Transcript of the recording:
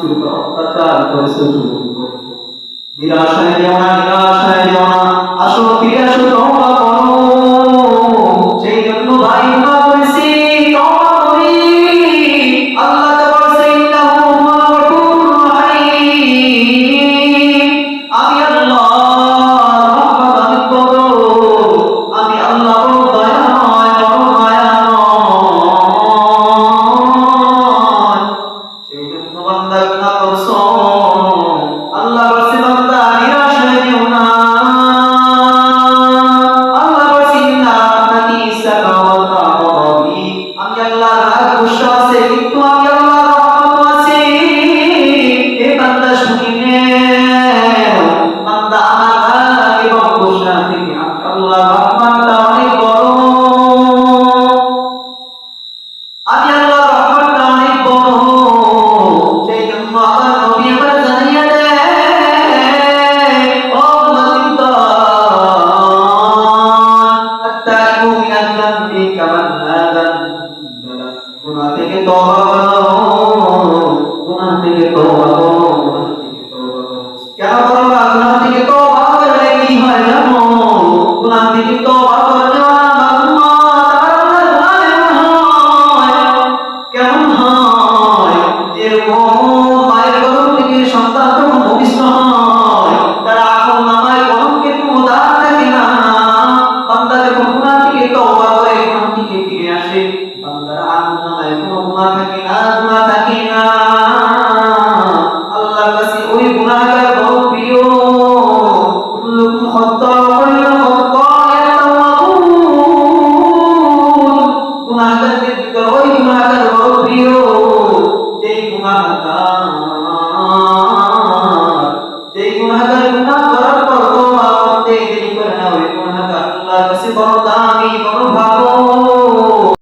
শুরু করো অত্যাচার করেছে শুরু করো নিরাশায় নিরাশায় আসো ফিরে আসো তোমরা করো di ফিরে আসে বান্দার আর গুনাহ থাকে না গুনাহ থাকে